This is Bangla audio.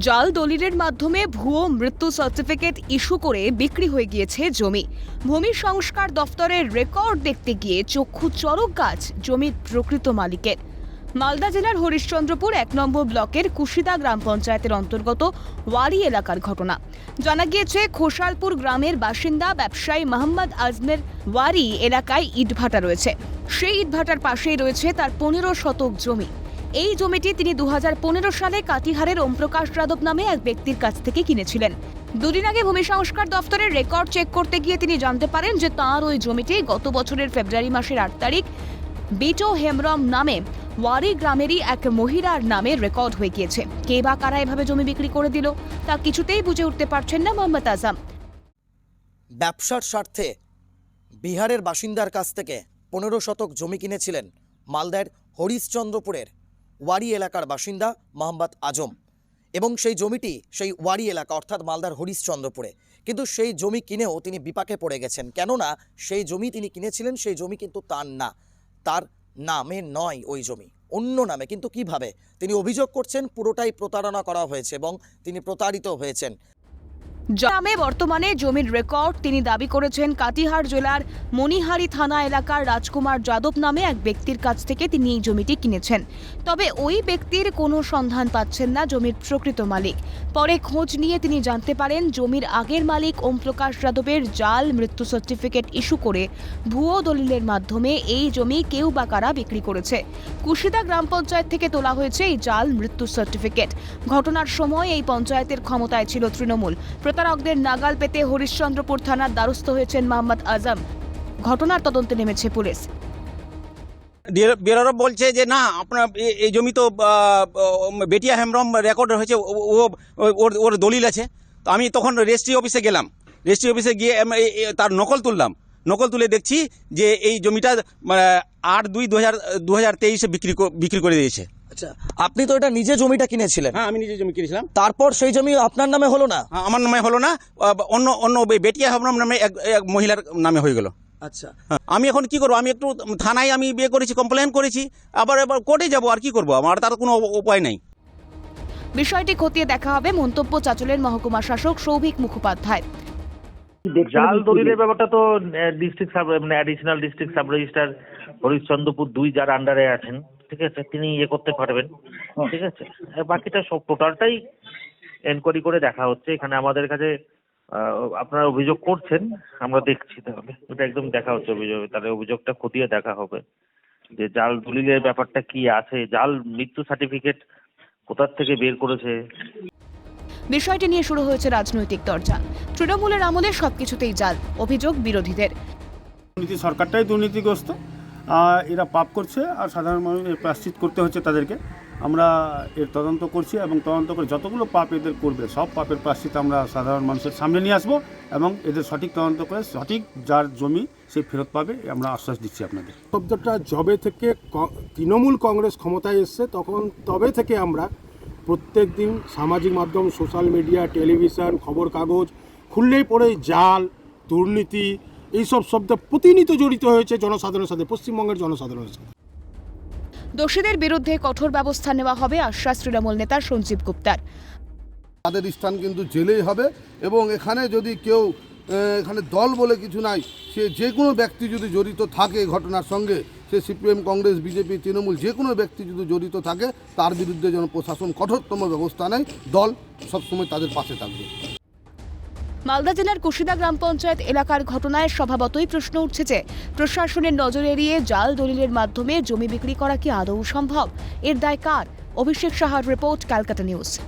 জাল দলিলের মাধ্যমে ভুয়ো মৃত্যু সার্টিফিকেট ইস্যু করে বিক্রি হয়ে গিয়েছে জমি। ভূমি সংস্কার দফতরের রেকর্ড দেখতে গিয়ে চক্ষু চরক গাছ জমির প্রকৃত মালিকের। মালদা জেলার হরিশ্চন্দ্রপুর এক নম্বর ব্লকের কুশিদা গ্রাম পঞ্চায়েতের অন্তর্গত ওয়ারি এলাকার ঘটনা। জানা গিয়েছে খোসালপুর গ্রামের বাসিন্দা ব্যবসায়ী মোহাম্মদ আজমের ওয়ারি এলাকায় ইটভাটা রয়েছে। সেই ইটভাটার পাশেই রয়েছে তার পনেরো শতক জমি। এই জমিটি তিনি দু হাজার পনেরো সালে কাটিহারের ওমপ্রকাশ যাদব নামে এক ব্যক্তির কাছ থেকে কিনেছিলেন। দুদিন আগে ভূমি সংস্কার দফতরের রেকর্ড চেক করতে গিয়ে তিনি জানতে পারেন যে তাঁর ওই জমিটি গত বছরের ফেব্রুয়ারি মাসের আট তারিখ বিটো হেমরম নামে ওয়ারি গ্রামেরই এক মহিলার নামে রেকর্ড হয়ে গিয়েছে। কে বা কারা এভাবে জমি বিক্রি করে দিল, তা কিছুতেই বুঝে উঠতে পারছেন না মোহাম্মদ আজম। ব্যবসার স্বার্থে বিহারের বাসিন্দার কাছ থেকে পনেরো শতক জমি কিনেছিলেন মালদার হরিশচন্দ্রপুরের ওয়ারি এলাকার বাসিন্দা মোহাম্মদ আজম। এবং সেই জমিটি সেই ওয়ারি এলাকা, অর্থাৎ মালদার হরিশ্চন্দ্রপুরে। কিন্তু সেই জমি কিনেও তিনি বিপাকে পড়ে গেছেন। কেননা সেই জমি তিনি কিনেছিলেন, সেই জমি কিন্তু তার না। তার নামে নয় ওই জমি। অন্য নামে। কিন্তু কীভাবে? তিনি অভিযোগ করছেন, পুরোটাই প্রতারণা করা হয়েছে এবং তিনি প্রতারিত হয়েছেন। গ্রামে বর্তমানে জমির রেকর্ড। তিনি দাবি করেছেন, কাটিহার জেলার মণিহারি থানা এলাকার রাজকুমার যাদব নামে এক ব্যক্তির কাছ থেকে তিনি এই জমিটি কিনেছেন। তবে ওই ব্যক্তির কোনো সন্ধান পাচ্ছেন না জমির প্রকৃত মালিক। পরে খোঁজ নিয়ে তিনি জানতে পারেন, জমির আগের মালিক ওমপ্রকাশ যাদবের জাল মৃত্যু সার্টিফিকেট ইস্যু করে ভুয়ো দলিলের মাধ্যমে এই জমি কেউ বা কারা বিক্রি করেছে। কুশিদা গ্রাম পঞ্চায়েত থেকে তোলা হয়েছে এই জাল মৃত্যু সার্টিফিকেট। ঘটনার সময় এই পঞ্চায়েতের ক্ষমতায় ছিল তৃণমূল। প্রতারকদের নাগাল পেতে হরিশ্চন্দ্রপুর থানার দ্বারস্থ হয়েছেন মোহাম্মদ আজম। ঘটনার তদন্তে নেমেছে পুলিশ। বিয়ারও বলছে যে না আপনার এই জমি তো বেটিয়া হেমব্রম রেকর্ড হয়েছে ও- ওর ওর দলিল আছে। তো আমি তখন রেজিস্ট্রি অফিসে গেলাম। রেজিস্ট্রি অফিসে গিয়ে তার নকল তুললাম। নকল তুলে দেখছি যে এই জমিটা মানে, আট দুই দু হাজার দু হাজার তেইশে বিক্রি বিক্রি করে দিয়েছে। আচ্ছা আপনি তো এটা নিজে জমিটা কিনেছিলেন। হ্যাঁ আমি নিজে জমি কিনেছিলাম। তারপর সেই জমি আপনার নামে হলো না? আমার নামে হলো না অন্য অন্য বেটিয়া হেমব্রম নামে এক এক মহিলার নামে হয়ে গেল। আচ্ছা। হ্যাঁ, আমি এখন কি করব? আমি একটু থানায় আমি বিয়ে করেছি কমপ্লেন করেছি আবার এবার কোর্টে যাব আর কি করব? আমার তার কোনো উপায় নাই। বিষয়টি খতিয়ে দেখা হবে মন্তব্য চাচলের মহকুমা শাসক সৌভিক মুখোপাধ্যায়। জাল দলিলের ব্যাপারটা তো ডিস্ট্রিক্ট সাব মানে additional district sub registrar Harishchandrapur দুই যার আন্ডারে আছেন। ঠিক আছে তিনি ইয়ে করতে পারবেন। ঠিক আছে? আর বাকিটা সব টোটালটাই এনকোয়ারি করে দেখা হচ্ছে। এখানে আমাদের কাছে আহ, আপনারা অভিযোগ করছেন আমরা দেখছি তাহলে। ওটা একদম দেখা হচ্ছে অভিযোগ। তাহলে অভিযোগটা খতিয়ে দেখা হবে। যে জাল দলিলের ব্যাপারটা কি আছে? জাল মৃত্যু সার্টিফিকেট কোথার থেকে বের করেছে? বিষয়টি নিয়ে শুরু হয়েছে রাজনৈতিক চর্চা তৃণমূলের আমলে সবকিছুতেই জাল অভিযোগ বিরোধীদের। সরকারটাই দুর্নীতিগ্রস্ত। এরা পাপ করছে আর সাধারণ মানুষ প্রাশ্চিত করতে হচ্ছে তাদেরকে। আমরা এর তদন্ত করছি এবং তদন্ত করে যতগুলো পাপ এদের করবে, সব পাপের প্রাশ্চিত আমরা সাধারণ মানুষের সামনে নিয়ে আসব এবং এদের সঠিক তদন্ত করে, সঠিক যার জমি সে ফেরত পাবে আমরা আশ্বাস দিচ্ছি আপনাদের। শব্দটা জবে থেকে তৃণমূল কংগ্রেস ক্ষমতায় এসছে, তখন তবে থেকে আমরা প্রত্যেক দিন সামাজিক মাধ্যম, সোশ্যাল মিডিয়া, টেলিভিশন খবর কাগজ খুললেই পড়ে জাল, দুর্নীতি এইসব শব্দ প্রতিনিয়ত জড়িত হয়েছে জনসাধারণের সাথে পশ্চিমবঙ্গের জনসাধারণের সাথে। দোষীদের বিরুদ্ধে কঠোর ব্যবস্থা নেওয়া হবে আশ্বাস তৃণমূল নেতা সঞ্জীব গুপ্তার। তাদের স্থান কিন্তু জেলেই হবে এবং এখানে যদি কেউ এখানে দল বলে কিছু নাই সে যে কোনো ব্যক্তি যদি জড়িত থাকে ঘটনার সঙ্গে সে সিপিএম কংগ্রেস বিজেপি তৃণমূল যে কোনো ব্যক্তি যদি জড়িত থাকে তার বিরুদ্ধে যেন প্রশাসন কঠোরতম ব্যবস্থা নেয় দল সবসময় তাদের পাশে থাকবে। মালদা জেলার কুশিদা গ্রাম পঞ্চায়েত এলাকার ঘটনায় স্বভাবতই প্রশ্ন উঠছে যে, প্রশাসনের নজর এড়িয়ে জাল দলিলের মাধ্যমে জমি বিক্রি করা কি আদৌ সম্ভব? এর দায় কার? অভিষেক সাহার রিপোর্ট, ক্যালকাটা নিউজ।